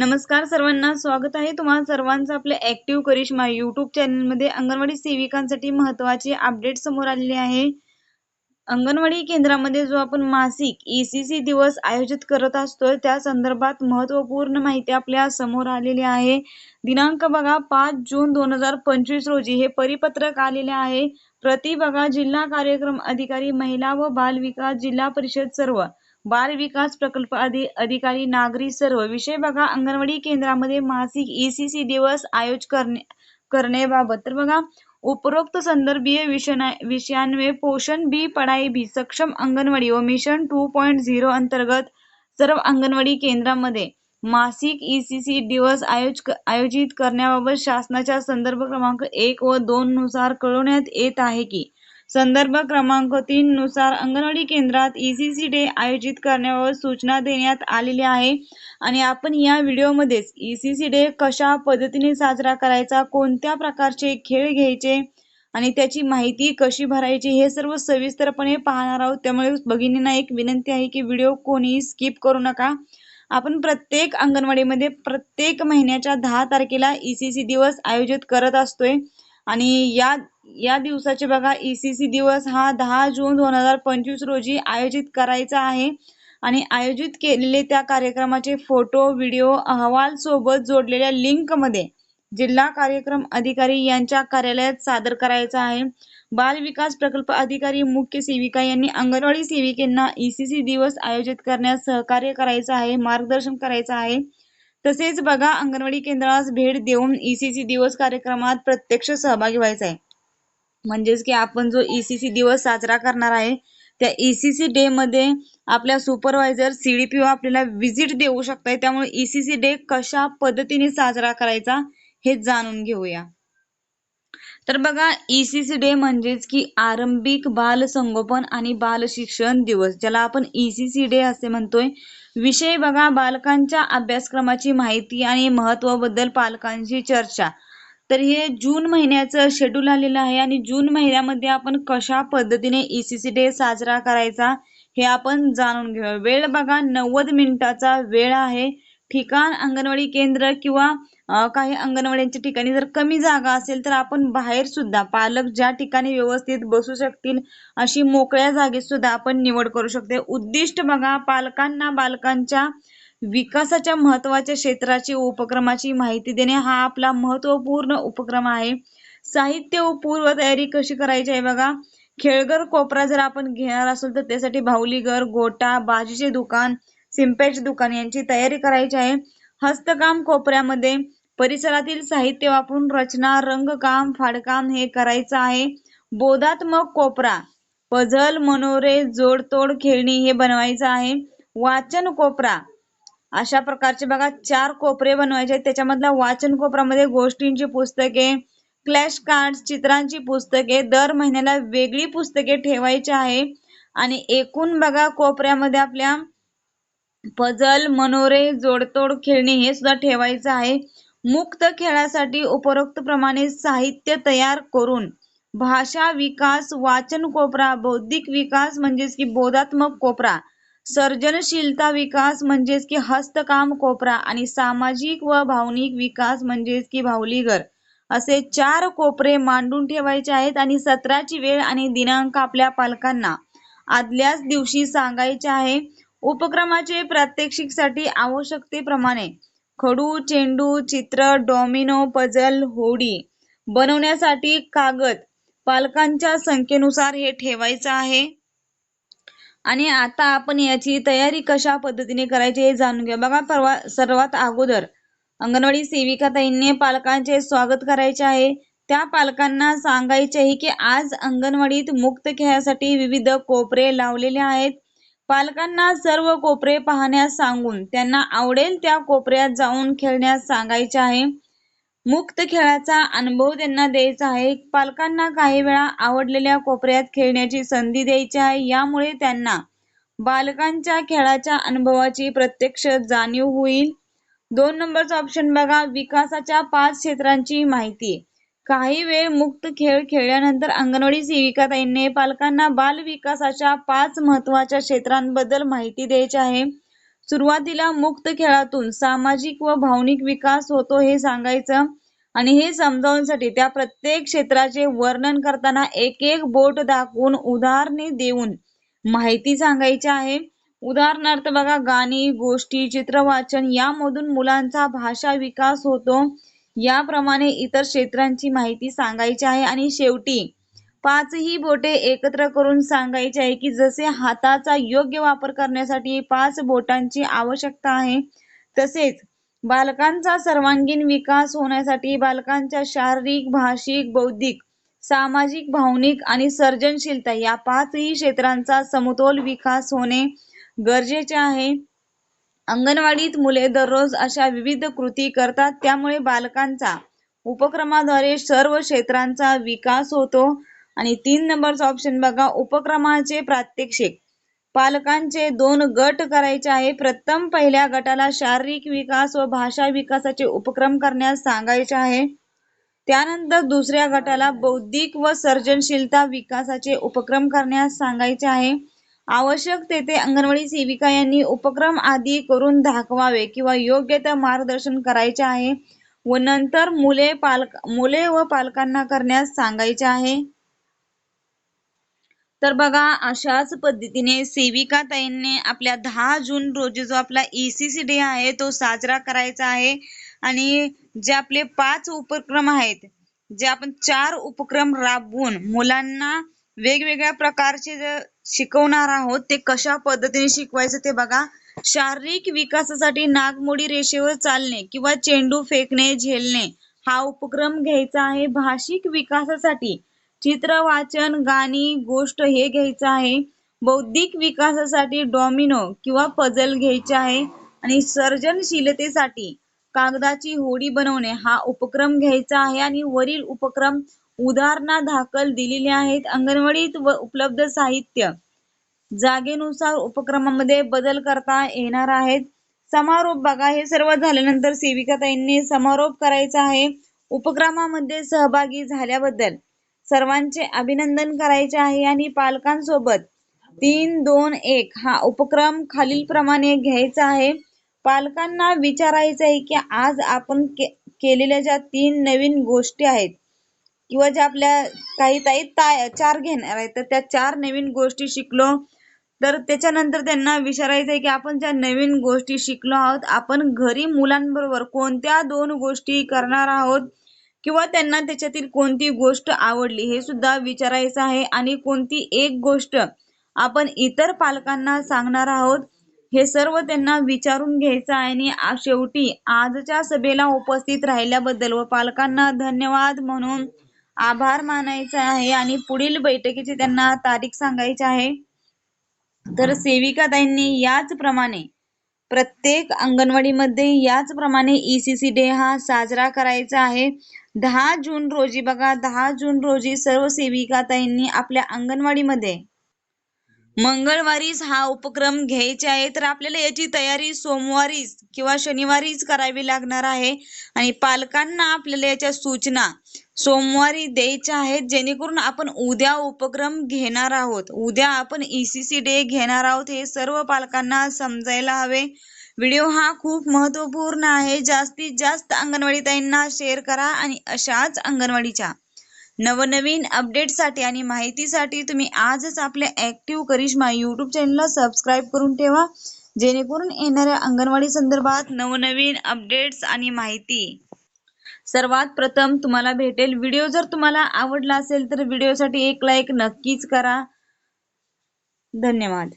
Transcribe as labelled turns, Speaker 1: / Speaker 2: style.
Speaker 1: नमस्कार सर्वांना स्वागत आहे तुम्हाला सर्वांचं आपल्या ऍक्टिव्ह करिश्मा युट्यूब चॅनलमध्ये अंगणवाडी सेविकांसाठी महत्त्वाचे अपडेट समोर आलेले आहे. अंगणवाडी केंद्रामध्ये जो आपण मासिक ईसीसी दिवस आयोजित करत असतो त्या संदर्भात महत्त्वपूर्ण माहिती आपल्यासमोर आलेली आहे. दिनांक बघा पाच जून दोन हजार पंचवीस रोजी हे परिपत्रक आलेले आहे. प्रति बघा जिल्हा कार्यक्रम अधिकारी महिला व बाल विकास जिल्हा परिषद सर्व. बाल विकास प्रकल्प अधिकारी नागरी सर्व विषय बघा. अंगणवाडी केंद्रामध्ये मासिक ईसीसी दिवस आयोज करणे करण्याबाबत. तर बघा उपरोक्त संदर्भीय विषयांवे पोषण बी पढाई बी सक्षम अंगणवाडी व मिशन टू पॉईंट झिरो अंतर्गत सर्व अंगणवाडी केंद्रामध्ये मासिक ईसीसी दिवस आयोज आयोजित करण्याबाबत शासनाच्या संदर्भ क्रमांक एक व दोन नुसार कळवण्यात येत आहे की संदर्भ क्रमांक तीन नुसार अंगणवाडी केंद्रात ईसीसी डे आयोजित करण्याबाबत सूचना देण्यात आलेली आहे. आणि आपण या व्हिडिओमध्येच ईसीसी डे कशा पद्धतीने साजरा करायचा कोणत्या प्रकारचे खेळ घ्यायचे आणि त्याची माहिती कशी भरायची हे सर्व सविस्तरपणे पाहणार आहोत. त्यामुळे भगिनींना एक विनंती आहे की व्हिडिओ कोणी स्किप करू नका. आपण प्रत्येक अंगणवाडीमध्ये प्रत्येक महिन्याच्या दहा तारखेला ईसीसी दिवस आयोजित करत असतोय. आणि या या दिवसाचे बघा ईसीसी दिवस हा दहा जून दोन हजार पंचवीस रोजी आयोजित करायचा आहे. आणि आयोजित केलेले त्या कार्यक्रमाचे फोटो व्हिडिओ अहवाल सोबत जोडलेल्या लिंकमध्ये जिल्हा कार्यक्रम अधिकारी यांच्या कार्यालयात सादर करायचा आहे. बाल विकास प्रकल्प अधिकारी मुख्य सेविका यांनी अंगणवाडी सेविकेंना ईसीसी दिवस आयोजित करण्यास सहकार्य करायचं आहे मार्गदर्शन करायचं आहे. तसेच बघा अंगणवाडी केंद्रास भेट देऊन ईसीसी दिवस कार्यक्रमात प्रत्यक्ष सहभागी व्हायचा आहे. म्हणजेच की आपण जो ईसीसी दिवस साजरा करणार आहे त्या ईसीसी डे मध्ये आपल्या सुपरवायझर सीडीपीओ आपल्याला व्हिजिट देऊ शकताय. त्यामुळे ईसीसी डे कशा पद्धतीने साजरा करायचा हे जाणून घेऊया. तर बघा ईसीसी डे म्हणजेच की आरंभिक बाल संगोपन आणि बाल शिक्षण दिवस ज्याला आपण ईसीसी डे असे म्हणतोय. विषय बघा बालकांच्या अभ्यासक्रमाची माहिती आणि महत्वाबद्दल पालकांची चर्चा. तर हे जून महिन्याचं शेड्यूल आलेलं आहे आणि जून महिन्यामध्ये आपण कशा पद्धतीने ईसीसी डे साजरा करायचा हे आपण जाणून घेऊया. वेळ बघा नव्वद मिनिटाचा वेळ आहे. ठिकाण अंगणवाडी केंद्र किंवा काही अंगणवाड्यांच्या ठिकाणी जर कमी जागा असेल तर आपण बाहेर सुद्धा पालक ज्या ठिकाणी व्यवस्थित बसू शकतील अशी मोकळ्या जागेत सुद्धा आपण निवड करू शकते. उद्दिष्ट बघा पालकांना बालकांच्या विकासाच्या महत्त्वाच्या क्षेत्राची उपक्रमाची माहिती देणे हा आपला महत्त्वपूर्ण उपक्रम आहे. साहित्य व पूर्व तयारी कशी करायची आहे बघा. खेळघर कोपरा जर आपण घेणार असेल तर त्यासाठी भाऊलीघर गोटा भाजीचे दुकान सिंपेचे दुकान यांची तयारी करायची आहे. हस्तकाम कोपऱ्यामध्ये परिसरातील साहित्य वापरून रचना रंगकाम फाडकाम हे करायचं आहे. बोधात्मक कोपरा पझल मनोरे जोडतोड खेळणी हे बनवायचं आहे. वाचन कोपरा अशा प्रकारचे बघा चार कोपरे बनवायचे आहेत. त्याच्यामधल्या वाचन कोपऱ्यामध्ये गोष्टींची पुस्तके क्लॅश कार्ड चित्रांची पुस्तके दर महिन्याला वेगळी पुस्तके ठेवायची आहे. आणि एकूण बघा कोपऱ्यामध्ये आपल्या पजल मनोरे जोडतोड खेळणे हे सुद्धा ठेवायचं आहे. मुक्त खेळासाठी उपरोक्त प्रमाणे साहित्य तयार करून भाषा विकास वाचन कोपरा बौद्धिक विकास म्हणजेच की बोधात्मक कोपरा सर्जनशीलता विकास म्हणजेच की हस्तकाम कोपरा आणि सामाजिक व भावनिक विकास म्हणजेच की भावलीगर असे चार कोपरे मांडून ठेवायचे आहेत आणि सत्राची वेळ आणि दिनांक आपल्या पालकांना आदल्याच दिवशी सांगायचे आहे. उपक्रमाचे प्रात्यक्षिकसाठी आवश्यकतेप्रमाणे खडू चेंडू चित्र डॉमिनो पझल होडी बनवण्यासाठी कागद पालकांच्या संख्येनुसार हे ठेवायचं आहे. आणि आता आपण याची तयारी कशा पद्धतीने करायची हे जाणून घ्या बघा परवा सर्वात अगोदर अंगणवाडी सेविका ताईंनी पालकांचे स्वागत करायचे आहे. त्या पालकांना सांगायचे आहे की आज अंगणवाडीत मुक्त खेळासाठी विविध कोपरे लावलेले आहेत. पालकांना सर्व कोपरे पाहण्यास सांगून त्यांना आवडेल त्या कोपऱ्यात जाऊन खेळण्यास सांगायचे आहे. मुक्त खेळाचा अनुभव त्यांना द्यायचा आहे. पालकांना काही वेळा आवडलेल्या कोपऱ्यात खेळण्याची संधी द्यायची आहे. यामुळे त्यांना बालकांच्या खेळाच्या अनुभवाची प्रत्यक्ष जाणीव होईल. दोन नंबरचा ऑप्शन बघा. विकासाच्या पाच क्षेत्रांची माहिती. काही वेळ मुक्त खेळ खेळल्यानंतर अंगणवाडी सेविका पालकांना बाल विकासाच्या पाच महत्त्वाच्या क्षेत्रांबद्दल माहिती द्यायची आहे. सुरुवातीला मुक्त खेळातून सामाजिक व भावनिक विकास होतो हे सांगायचं आणि हे समजावण्यासाठी त्या प्रत्येक क्षेत्राचे वर्णन करताना एक एक बोट दाखवून उदाहरणे देऊन माहिती सांगायची आहे. उदाहरणार्थ बघा गाणी गोष्टी चित्रवाचन यामधून मुलांचा भाषा विकास होतो. याप्रमाणे इतर क्षेत्रांची माहिती सांगायची आहे आणि शेवटी पाचही बोटे एकत्र करून सांगायचे आहे की जसे हाताचा योग्य वापर करण्यासाठी पाच बोटांची आवश्यकता आहे तसेच बालकांचा सर्वांगीण विकास होण्यासाठी बालकांच्या शारीरिक भाषिक बौद्धिक सामाजिक भावनिक आणि सर्जनशीलता या पाचही क्षेत्रांचा समतोल विकास होणे गरजेचे आहे. अंगणवाडीत मुले दररोज अशा विविध कृती करतात त्यामुळे बालकांचा उपक्रमाद्वारे सर्व क्षेत्रांचा विकास होतो. आणि तीन नंबरचा ऑप्शन बघा उपक्रमाचे प्रात्यक्षिक. पालकांचे दोन गट करायचे आहे. प्रथम पहिल्या गटाला शारीरिक विकास व भाषा विकासाचे उपक्रम करण्यास सांगायचे आहे. त्यानंतर दुसऱ्या गटाला बौद्धिक व सर्जनशीलता विकासाचे उपक्रम करण्यास सांगायचे आहे. आवश्यक तेथे अंगणवाडी सेविका यांनी उपक्रम आदी करून दाखवावे किंवा योग्य त्या मार्गदर्शन करायचे आहे व नंतर मुले पालक मुले व पालकांना करण्यास सांगायचे आहे. तर बघा अशाच पद्धतीने सेविका ताईंनी आपल्या दहा जून रोजी जो आपला ईसीसी डे आहे तो साजरा करायचा आहे. आणि जे आपले पाच उपक्रम आहेत जे आपण चार उपक्रम राबवून मुलांना वेगवेगळ्या प्रकारचे शिकवणार आहोत ते कशा पद्धतीने शिकवायचं ते बघा. शारीरिक विकासासाठी नागमोडी रेषेवर चालणे किंवा चेंडू फेकणे झेलणे हा उपक्रम घ्यायचा आहे. भाषिक विकासासाठी चित्र वाचन गाणी गोष्ट हे घ्यायचं आहे. बौद्धिक विकासासाठी डॉमिनो किंवा पजल घ्यायचे आहे. आणि सर्जनशीलतेसाठी कागदाची होडी बनवणे हा उपक्रम घ्यायचा आहे. आणि वरील उपक्रम दाखल दिलेले आहेत. अंगणवाडीत व उपलब्ध साहित्य जागेनुसार उपक्रमामध्ये बदल करता येणार आहेत. समारोप बघा हे सर्व झाल्यानंतर सेविकाताईंनी समारोप करायचा आहे. उपक्रमामध्ये सहभागी झाल्याबद्दल सर्वांचे अभिनंदन करायचे आहे आणि पालकांसोबत तीन दोन एक हा उपक्रम खालील प्रमाणे घ्यायचा आहे. पालकांना विचारायचं आहे की आज आपण के केलेल्या ज्या तीन नवीन गोष्टी आहेत किंवा ज्या आपल्या काही ताई चार घेणार आहेत तर त्या चार नवीन गोष्टी शिकलो. तर त्याच्यानंतर त्यांना विचारायचं आहे की आपण ज्या नवीन गोष्टी शिकलो आहोत आपण घरी मुलांबरोबर कोणत्या दोन गोष्टी करणार आहोत? किंवा त्यांना त्याच्यातील कोणती गोष्ट आवडली हे सुद्धा विचारायचं आहे. आणि कोणती एक गोष्ट आपण इतर पालकांना सांगणार आहोत हे सर्व त्यांना विचारून घ्यायचं आहे. आणि शेवटी आजच्या सभेला उपस्थित राहिल्याबद्दल व पालकांना धन्यवाद म्हणून आभार मानायचा आहे. आणि पुढील बैठकीची त्यांना तारीख सांगायची आहे. तर सेविकाताईंनी याचप्रमाणे प्रत्येक अंगणवाडीमध्ये याचप्रमाणे ईसीसी डे हा साजरा करायचा आहे. दहा जून रोजी बघा दहा जून रोजी सर्व सेविकाताईंनी आपल्या अंगणवाडीमध्ये मंगळवारीच हा उपक्रम घ्यायचे आहे तर आपल्याला याची तयारी सोमवारीच किंवा शनिवारीच करावी लागणार आहे. आणि पालकांना आपल्याला याच्या सूचना सोमवारी द्यायच्या आहेत जेणेकरून आपण उद्या उपक्रम घेणार आहोत. उद्या आपण ईसीसी डे घेणार आहोत हे सर्व पालकांना समजायला हवे. व्हिडिओ हा खूप महत्त्वपूर्ण आहे. जास्तीत जास्त अंगणवाडी ताईंना शेअर करा आणि अशाच अंगणवाडीच्या नवनवीन अपडेटसाठी आणि माहितीसाठी तुम्ही आजच आपल्या ॲक्टिव्ह करिश्मा यूट्यूब चॅनलला सबस्क्राईब करून ठेवा. जेणेकरून येणाऱ्या अंगणवाडी संदर्भात नवनवीन अपडेट्स आणि माहिती. सर्वात प्रथम तुम्हाला भेटेल. व्हिडिओ जर तुम्हाला आवडला असेल तर व्हिडिओसाठी एक लाईक नक्कीच करा. धन्यवाद.